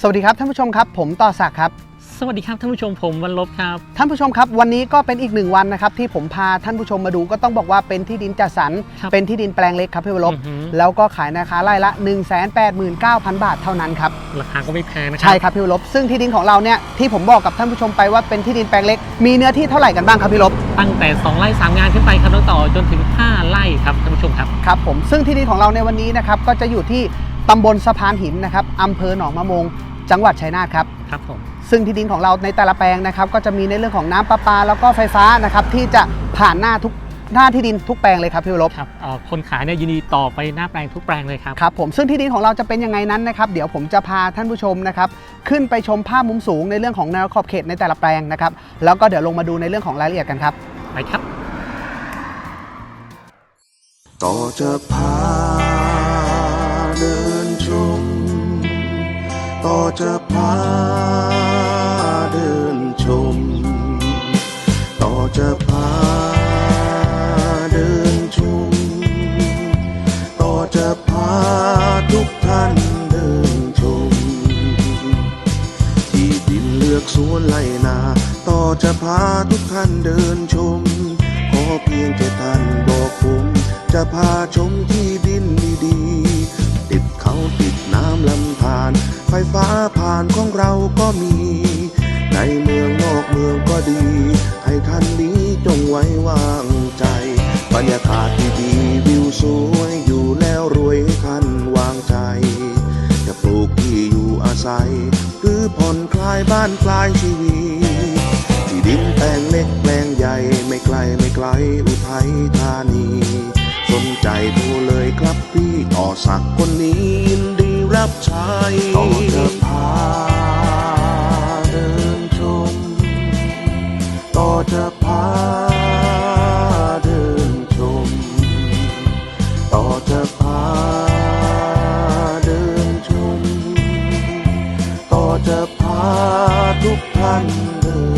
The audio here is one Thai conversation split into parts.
สวัสดีครับท่านผู้ชมครับ ผมต่อศักดิ์ครับ สวัสดีครับท่านผู้ชมผมวันลบครับ ท่านผู้ชมครับวันนี้ก็เป็นอีกหนึ่งวันนะครับที่ผมพาท่านผู้ชมมาดูก็ต้องบอกว่าเป็นที่ดินจัดสรรครับเป็นที่ดินแปลงเล็กครับพี่วรบอือหือ แล้วก็ขายในราคาไร่ละ 1 8 9 0 0 0 บาทเท่านั้นครับ ราคาก็ไม่แพงนะครัใช่ครับพี่วรบซึ่งที่ดินของเราเนี่ยที่ผมบอกกับท่านผู้ชมไปว่าเป็นที่ดินแปลงเล็ก มีเนื้อที่เท่าไหร่กันบ้างครับพี่วรบตั้งแต่ 2 ไร่3งานขึ้นไปครับน้องต่อจนถึง 5 ไร่ครับท่านผู้ชมครับ ครับผมซึ่งที่ดินของเราในวันนี้นะครับก็จะอยู่ที่ตำบลสะพานหินนะครับอำเภอหนองมะมง จังหวัดชัยนาทครับ ครับผม ซึ่งที่ดินของเราในแต่ละแปลงนะครับ ก็จะมีในเรื่องของน้ำประปาแล้วก็ไฟฟ้านะครับ ที่จะผ่านหน้าทุกหน้าที่ดินทุกแปลงเลยครับพี่วรบครับเอ่อคนขายเนี่ยยินดีต่อไปหน้าแปลงทุกแปลงเลยครับ ครับผมซึ่งที่ดินของเราจะเป็นยังไงนั้นนะครับเดี๋ยวผมจะพาท่านผู้ชมนะครับขึ้นไปชมภาพมุมสูงในเรื่องของแนวขอบเขตในแต่ละแปลงนะครับแล้วก็เดี๋ยวลงมาดูในเรื่องของรายละเอียดกันครับ ไปครับ ต่อจะพา ต่อจะพาเดินชม ต่อจะพาเดินชม ต่อจะพาทุกท่านเดินชม ที่ดินเลือกสวนไล่นา ต่อจะพาทุกท่านเดินชม ขอเพียงแค่ท่านบอกผม จะพาชมที่ ไฟฟ้าผ่านของเราก็มี ในเมืองนอกเมืองก็ดี ให้ท่านนี้จงไว้วางใจ บรรยากาศดีๆวิวสวยอยู่แล้วรวยให้ท่านวางใจ จะปลูกที่อยู่อาศัย หรือผ่อนคลายบ้านคลายชีวิตที่ดินแปลงเล็กแปลงใหญ่ไม่ไกลไม่ไกลอุทัยธานี สนใจโทรเลยครับพี่ต่อสักคนนี้ยินดีรับใช้ จะพาทุกท่านเดิน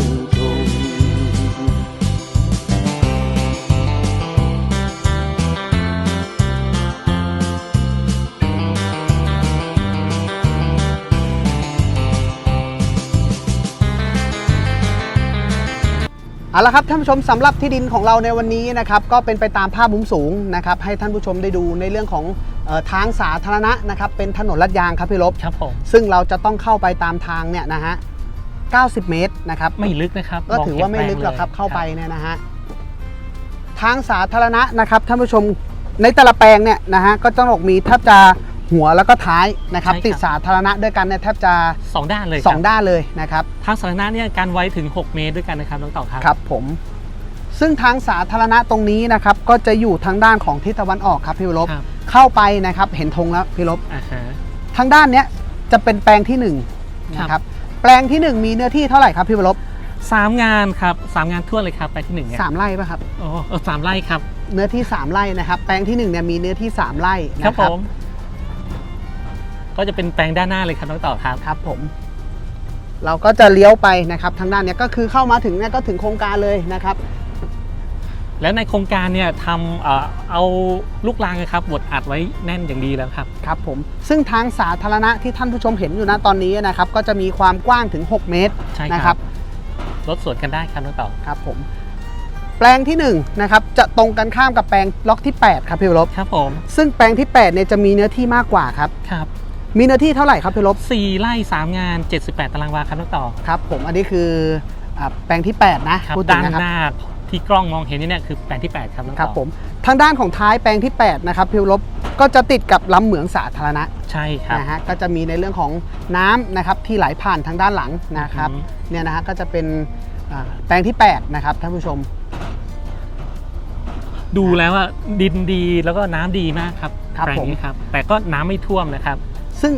เอาละครับท่านผู้ชมสำหรับที่ดินของเราในวันนี้นะครับก็เป็นไปตามภาพมุมสูงนะครับให้ท่านผู้ชมได้ดูในเรื่องของเออทางสาธารณะนะครับเป็นถนนลาดยางครับพี่ลบครับผมซึ่งเราจะต้องเข้าไปตามทางเนี่ยนะฮะ 90 เมตรนะครับไม่ลึกนะครับก็ถือว่าไม่ลึกหรอกครับมงเข้าไปห็นแปลงลยเนี่ยนะฮะทางสาธารณะนะครับท่านผู้ชมในแต่ละแปลงเนี่ยนะฮะก็ต้องบอกมีแทบจะ หัวแล้วก็ท้ายนะครับ ติดสาธารณะด้วยกันเนี่ยแทบจะสองด้านเลยสองด้านเลยนะครับ ทางสาธารณะเนี่ยการไว้ถึง 6 เมตรด้วยกันนะครับน้องต่อครับครับผม ซึ่งทางสาธารณะตรงนี้นะครับ ก็จะอยู่ทางด้านของทิศตะวันออกครับพี่วรบครับเข้าไปนะครับ เห็นธงแล้วพี่ลบอ่าฮะ ทางด้านเนี้ยจะเป็นแปลงที่หนึ่งนะคครัรับบแปลงที่หนึ่งมีเนื้อที่เท่าไหร่ครับพี่วรบสามงานครับสามงานทั่วนเลยครับแปลงที่หนึ่งเนี่ยสามไร่ป่ะครับ โอ้เออสามไร่ครับเนื้อที่ 3 ไร่นะครับ แปลงที่1เนี่ยมีเนื้อที่ 3 ไร่ครันะบผม ก็จะเป็นแปลงด้านหน้าเลยครับน้องต่อครับ ครับผมเราก็จะเลี้ยวไปนะครับทางด้านเนี้ยก็คือเข้ามาถึงเนี่ยก็ถึงโครงการเลยนะครับ แล้วในโครงการเนี่ยทำเอ่อเอาลูกรางนะครับบดอัดไว้แน่นอย่างดีแล้วครับ ครับผมซึ่งทางสาธารณะที่ท่านผู้ชมเห็นอยู่นะตอนนี้นะครับ ก็จะมีความกว้างถึง 6 เมตรใช่นะคครัรับบรถสวนกันได้ครับน้องต่อครับผมแปลงที่1นะครับจะตรงกันข้ามกับแปลงล็อกที่ 8 ครับพี่วรบครับผมซึ่งแปลงที่8เนี่ยจะมีเนื้อที่มากกว่าครับ ครับ มีเนื้อที่เท่าไหร่ครับพี่วรบสี่ไร่สามงาน 78 ตารางวาครับน้องต่อครับ ผมอันนี้คืออ่าแปลงที่ 8 นะครับพูดถึด้างนนะครับหน้าที่กล้องมองเห็นนี่เนี่ยคือแปลงที่ 8 ครับน้องครับต่อผมทางด้านของท้ายแปลงที่ 8 นะครับพิวลบก็จะติดกับลำเหมืองสาธารณะใช่ครับ นะฮะก็จะมีในเรื่องของน้ำนะครับที่ไหลผ่านทางด้านหลังนะครับอือฮึ เนี่ยนะฮะก็จะเป็นอ่าแปลงที่ 8 นะครับท่านผู้ชม ดูแล้วว่าดินดีแล้วก็น้ำดีมากครับครับแปลงผม นี้ครับแต่ก็น้ำไม่ท่วมนะครับ ซึ่ง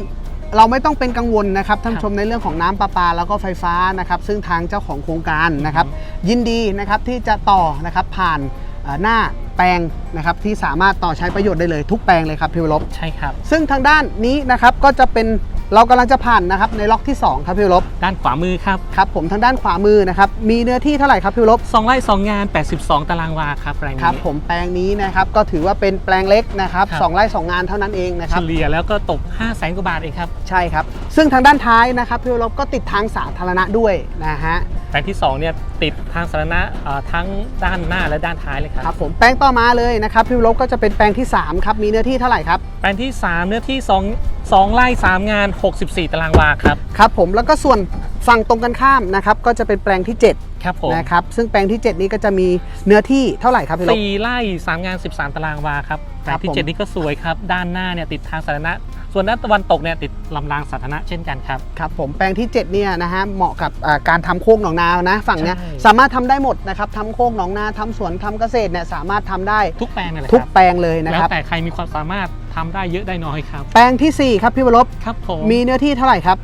เราไม่ต้องเป็นกังวลนะครับท่านครับผู้ชมในเรื่องของน้ำประปาแล้วก็ไฟฟ้านะครับ ซึ่งทางเจ้าของโครงการนะครับ ยินดีนะครับที่จะต่อนะครับผ่านเอ่อหน้าแปลงนะครับที่สามารถต่อใช้ประโยชน์ได้เลยทุกแปลงเลยครับพิวลบใช่ครับ ซึ่งทางด้านนี้นะครับก็จะเป็น เรากำลังจะผ่านนะครับในล็อกที่ 2 ครับพี่ลบด้านขวามือครับครับผมทางด้านขวามือนะครับมีเนื้อที่เท่าไหร่ครับพี่ลบสองไร่สองงาน 82 ตารางวาครับแปลงครับนี้ผมแปลงนี้นะครับก็ถือว่าเป็นแปลงเล็กนะครับครับสองไร่สองงานเท่านั้นเองนะคเฉรับลี่ยแล้วก็ตก5 0 0แสนกว่าบาทเองครับใช่ครับ ซึ่งทางด้านท้ายนะครับพี่ลบก็ติดทางสาธารณะด้วยนะฮะแปลงที่2เนี่ย ติดทางสาธารณะเอ่อทั้งด้านหน้าและด้านท้ายเลยคครัรับบผมแปลงต่อมาเลยนะครับพี่ลบก็จะเป็นแปลงที่สามครับ มีเนื้อที่เท่าไหร่ครับ แปลงที่ 3 เนื้อที่ 2 2ไร่3 งาน 64 ตารางวาครับครับผมแล้วก็ส่วนฝั่งตรงกันข้ามนะครับก็จะเป็นแปลงที่ 7 ครับผมนะครับซึ่งแปลงที่ 7 นี้ก็จะมีเนื้อที่เท่าไหร่ครับพี่ลบสี่ไร่3 งาน 13 ตารางวาครับ แปลงที่ผม7นี่ก็สวยครับ ด้านหน้าเนี่ยติดทางสาธารณะ ส่วนด้านตะวันตกเนี่ยติดลำรางสาธารณะเช่นกันครับ ครับผมแปลงที่ 7 เนี่ยนะฮะเหมาะกับอ่าการทำโค้งหนองนานะ ฝั่งเนี้ยใช่ สามารถทำได้หมดนะครับทำโค้งหนองนาทำสวนทำเกษตรเนี่ยสามารถทำได้ทุกแปลงนั่นแหละทุกครับแปลงเลยนะแล้ควรับ แต่ใครมีความสามารถทำได้เยอะได้น้อยครับ แปลงทีสี่4 ครับพี่วรบครับผมมีเนื้อที่เท่าไหร่ครับ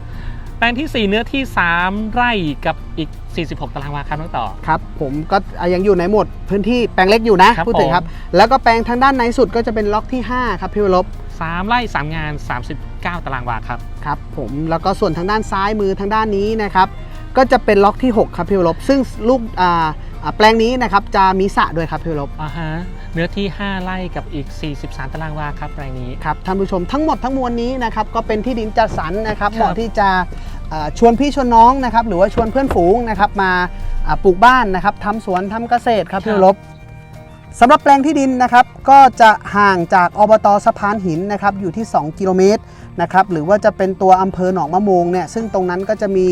แปลงที่ 4 เนื้อที่ 3 ไร่กับอีก 46 ตารางวาครับน้องต่อ ครับผมก็อะยังอยู่ในหมดพื้นที่แปลงเล็กอยู่นะครับพูดถึงครับ แล้วก็แปลงทางด้านในสุดก็จะเป็นล็อกที่ 5 ครับพี่วรบ3ไร่ 3 งาน 39 ตารางวาครับ ครับผมแล้วก็ส่วนทางด้านซ้ายมือทางด้านนี้นะครับก็จะเป็นล็อกที่ 6 ครับพี่วรบซึ่งลูกอ่าอ่าแปลงนี้นะครับจะมีสระด้วยครับพี่วรบอ่าฮะ เนื้อที่ 5 ไร่กับอีก 43 ตารางวาครับแปลงนี้ ครับท่านผู้ชมทั้งหมดทั้งมวลนี้นะครับก็เป็นที่ดินจัดสรรนะครับครับเหมาะที่จะเอ่อ ชวนพี่ชวนน้องนะครับหรือว่าชวนเพื่อนฝูงนะครับมาอ่าปลูกบ้านนะครับทำสวนทำเกษตรครับพี่วรบสำหรับแปลงที่ดินนะครับก็จะห่างจากอบตสะพานหินนะครับอยู่ที่ 2 กิโลเมตรนะครับหรือว่าจะเป็นตัวอำเภอหนองมะโมงเนี่ยซึ่งตรงนั้นก็จะมี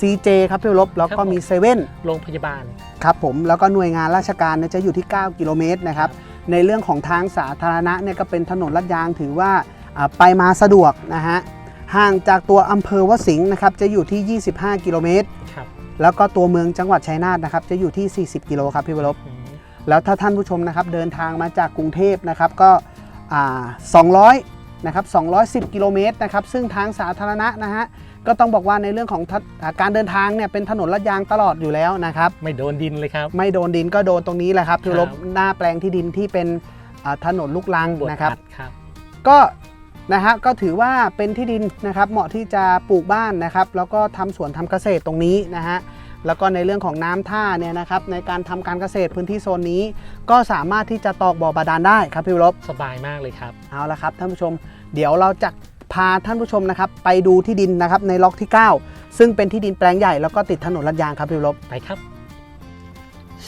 ซีเจครับพี่วรบแล้วก็มีเซเว่นโรงพยาบาลครับผมแล้วก็หน่วยงานราชการเนี่ยจะอยู่ที่ 9 กิโลเมตรนะครับในเรื่องของทางสาธารณะเนี่ยก็เป็นถนนลาดยางถือว่าอ่าไปมาสะดวกนะฮะ ห่างจากตัวอำเภอวสิงห์นะครับจะอยู่ที่ 25 กิโลเมตร ครับแล้วก็ตัวเมืองจังหวัดชัยนาทนะครับจะอยู่ที่ 40 กิโลครับพี่วรบอืมแล้วถ้าท่านผู้ชมนะครับเดินทางมาจากกรุงเทพนะครับก็อ่า200นะครับ210 กิโลเมตรนะครับซึ่งทางสาธารณะนะฮะก็ต้องบอกว่าในเรื่องของทะอ่าการเดินทางเนี่ยเป็นถนนลาดยางตลอดอยู่แล้วนะครับ ไม่โดนดินเลยครับ ไม่โดนดินก็โดนตรงนี้แหละครับคือครับลบหน้าแปลงที่ดินที่เป็นอ่าถนนลูกรังบวชนะครับ อัดครับ ก็ นะฮะก็ถือว่าเป็นที่ดินนะครับเหมาะที่จะปลูกบ้านนะครับ แล้วก็ทำสวนทำเกษตรตรงนี้นะฮะแล้วก็ในเรื่องของน้ำท่าเนี่ยนะครับในการทำการเกษตรพื้นที่โซนนี้ ก็สามารถที่จะตอกบ่อบาดาลได้ครับพี่วรบสบายมากเลยครับเอาละครับท่านผู้ชม เดี๋ยวเราจะพาท่านผู้ชมนะครับไปดูที่ดินนะครับในล็อกที่ 9 ซึ่งเป็นที่ดินแปลงใหญ่แล้วก็ติดถนนลาดยางครับพี่วรบไปครับ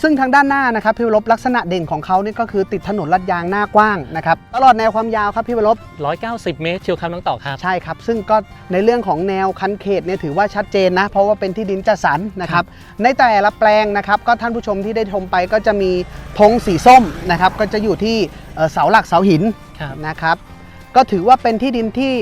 ซึ่งทางด้านหน้านะครับพี่วรบลักษณะเด่นของเขานี่ก็คือติดถนนลาดยางหน้ากว้างนะครับตลอดแนวความยาวครับพี่วรบ190 เมตรเชียวครับน้องต่อครับ ใช่ครับ ซึ่งก็ในเรื่องของแนวคันเขตเนี่ยถือว่าชัดเจนนะ เพราะว่าเป็นที่ดินจัดสรรนะครับ ในแต่ละแปลงนะครับ ก็ท่านผู้ชมที่ได้ชมไปก็จะมีธงสีส้มนะครับ ก็จะอยู่ที่เอ่อเสาหลักเสาหินครับนะครับ ก็ถือว่าเป็นที่ดินที่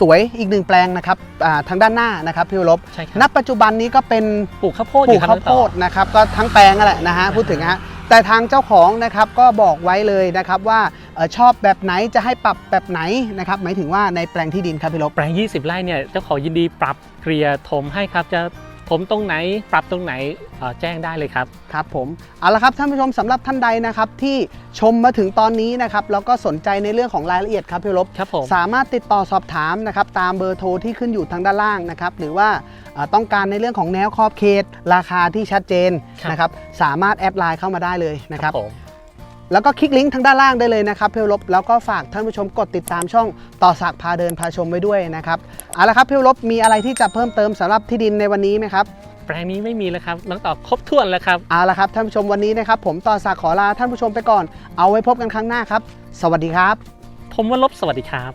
สวยอีกหนึ่งแปลงนะครับอ่าทางด้านหน้านะครับพี่วรบใช่คณรับปัจจุบันนี้ก็เป็น ปลูกข้าวโพดปอลูกยู่ครับข้าวน้องโพต่อดนะครับก็ทั้งแปลงนั่นแหละนะฮะพูดถึงฮะแต่ทางเจ้าของนะครับก็บอกไว้เลยนะครับว่าเอ่อชอบแบบไหนจะให้ปรับแบบไหนนะครับหมายถึงว่าในแปลงที่ดินครับพี่ลบ แปลง 20 ไร่เนี่ย เจ้าของยินดีปรับเกลี่ยถมให้ครับ จะ ถมตรงไหนปรับตรงไหนเอ่อแจ้งได้เลยครับครับผมเอาละครับท่านผู้ชมสำหรับท่านใดนะครับที่ชมมาถึงตอนนี้นะครับแล้วก็สนใจในเรื่องของรายละเอียดครับพี่ลบครับผมสามารถติดต่อสอบถามนะครับตามเบอร์โทรที่ขึ้นอยู่ทางด้านล่างนะครับหรือว่าเอ่อต้องการในเรื่องของแนวขอบเขต ราคาที่ชัดเจนนะครับสามารถแอดไลน์เข้ามาได้เลยนะครับผม แล้วก็คลิกลิงก์ทางด้านล่างได้เลยนะครับเพื่อลบแล้วก็ฝากท่านผู้ชมกดติดตามช่องต่อสักดิ์พาเดินพาชมไว้ด้วยนะครับเอาละครับเพื่อลบมีอะไรที่จะเพิ่มเติมสำหรับที่ดินในวันนี้ไหมครับแปลงนี้ไม่มีแล้วครับน้องต่อครบถ้วนแล้วครับเอาละครับท่านผู้ชมวันนี้นะครับผมต่อสักดิ์ขอลาท่านผู้ชมไปก่อน เอาไว้พบกันครั้งหน้าครับ สวัสดีครับ ผมว่าลบสวัสดีครับ